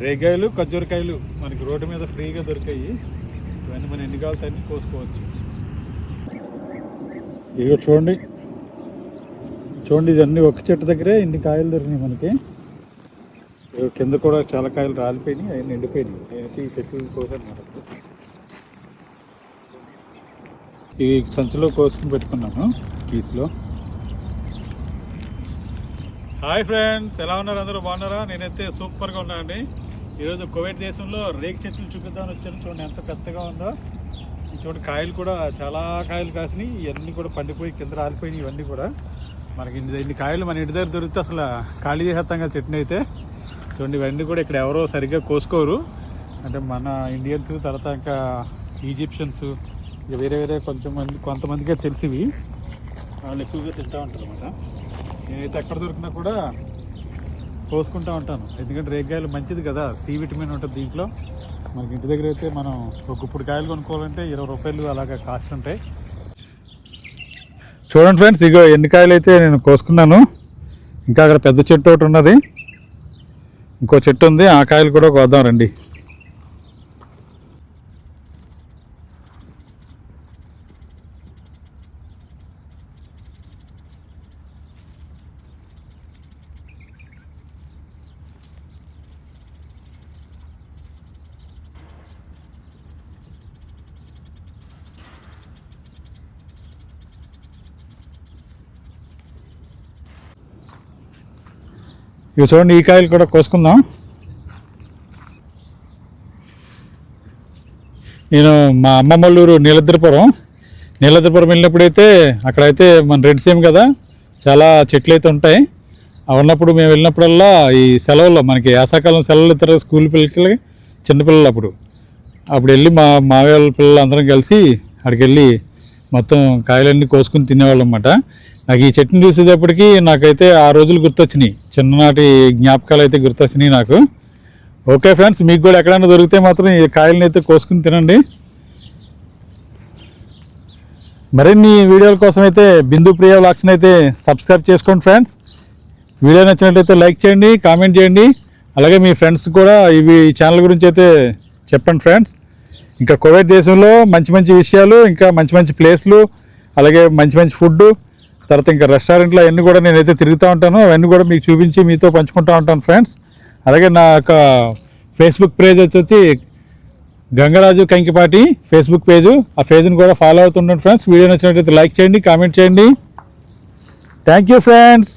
రేగాయలు ఖర్జూరకాయలు మనకి రోడ్డు మీద ఫ్రీగా దొరికాయి. ఇవన్నీ మనం ఎన్ని కావాలి అన్నీ కోసుకోవచ్చు. ఇదిగో చూడండి. చూడండి ఇవన్నీ ఒక చెట్టు దగ్గరే ఇన్ని కాయలు దొరికినాయి మనకి. ఇక కింద కూడా చాలా కాయలు రాలిపోయినాయి అవి ఎండిపోయినాయి నేనైతే ఈ చెట్లు కోసాను అనమాట ఈ సంచిలో కోసుకుని పెట్టుకున్నాను కీస్లో హాయ్ ఫ్రెండ్స్ ఎలా ఉన్నారు అందరూ? బాగున్నారా? నేనైతే సూపర్గా ఉన్నానండి. ఈరోజు కోవిడ్ దేశంలో రేక్ చెట్లు చూపిద్దామని వచ్చాను. చూడండి ఎంత పెద్దగా ఉందో. చూడండి కాయలు కూడా చాలా కాయలు కాసినాయి. ఇవన్నీ కూడా పండిపోయి కింద రాలిపోయినాయి ఇవన్నీ కూడా. మనకి ఇన్ని ఇన్ని కాయలు మన ఇంటి దగ్గర దొరికితే అసలు ఖాళీ చేసేస్తాం కదా చెట్టుని అయితే. చూడండి ఇవన్నీ కూడా ఇక్కడ ఎవరో సరిగ్గా కోసుకోరు. అంటే మన ఇండియన్స్ తర్వాత ఇంకా ఈజిప్షియన్స్ ఇక వేరే వేరే కొంచెం మంది కొంతమందికే తెలిసివి. వాళ్ళు ఎక్కువగా తింటూ ఉంటారు అనమాట నేనైతే ఎక్కడ దొరికినా కూడా కోసుకుంటూ ఉంటాను. ఎందుకంటే రేగాయలు మంచిది కదా సి విటమిన్ ఉంటుంది దీంట్లో. మనకి ఇంటి దగ్గర అయితే మనం ఒక గుప్పుడు కాయలు కొనుక్కోవాలంటే ఇరవై రూపాయలు అలాగా కాస్ట్ ఉంటాయి. చూడండి ఫ్రెండ్స్ ఇగో ఎన్ని కాయలు అయితే నేను కోసుకున్నాను. ఇంకా అక్కడ పెద్ద చెట్టు ఒకటి ఉన్నది. ఇంకో చెట్టు ఉంది ఆ కాయలు కూడా కోద్దాం రండి. ఇవి చూడండి ఈ కాయలు కూడా కోసుకుందాం నేను మా అమ్మమ్మల్లూరు నీలద్రపురం. నీలద్రపురం వెళ్ళినప్పుడైతే అక్కడైతే మన రెడ్ సేమ్ కదా చాలా చెట్లు అయితే ఉంటాయి. అవి ఉన్నప్పుడు మేము వెళ్ళినప్పుడల్లా ఈ సెలవుల్లో మనకి యాసాకాలం సెలవులు ఇతర స్కూల్ పిల్లలకి చిన్నపిల్లలు అప్పుడు. అప్పుడు వెళ్ళి మా మావయ్య వాళ్ళ పిల్లలు అందరం కలిసి అక్కడికి వెళ్ళి మొత్తం కాయలన్నీ కోసుకుని తినేవాళ్ళం అన్నమాట. నాకు ఈ చట్నీ చూసేటప్పటికి నాకైతే ఆ రోజులు గుర్తొచ్చినాయి. చిన్ననాటి జ్ఞాపకాలు అయితే గుర్తొచ్చినాయి నాకు. ఓకే ఫ్రెండ్స్ మీకు కూడా ఎక్కడైనా దొరికితే మాత్రం ఈ కాయలను అయితే కోసుకుని తినండి. మరిన్ని వీడియోల కోసం అయితే బిందు ప్రియ వ్లాగ్స్ని అయితే సబ్స్క్రైబ్ చేసుకోండి ఫ్రెండ్స్. వీడియో నచ్చినట్లయితే లైక్ చేయండి కామెంట్ చేయండి. అలాగే మీ ఫ్రెండ్స్ కూడా ఇవి ఈ ఛానల్ గురించి అయితే చెప్పండి ఫ్రెండ్స్. ఇంకా కోవిడ్ దేశంలో మంచి మంచి విషయాలు ఇంకా మంచి మంచి ప్లేస్లు అలాగే మంచి మంచి ఫుడ్ తర్వాత ఇంకా రెస్టారెంట్లో అవన్నీ కూడా నేనైతే తిరుగుతూ ఉంటాను. అవన్నీ కూడా మీకు చూపించి మీతో పంచుకుంటూ ఉంటాను ఫ్రెండ్స్. అలాగే నా యొక్క ఫేస్బుక్ పేజ్ వచ్చేసి గంగరాజు కంకిపాటి ఫేస్బుక్ పేజు. ఆ పేజ్ని కూడా ఫాలో అవుతుండండి ఫ్రెండ్స్. వీడియో నచ్చినట్లయితే లైక్ చేయండి కామెంట్ చేయండి. Thank you friends.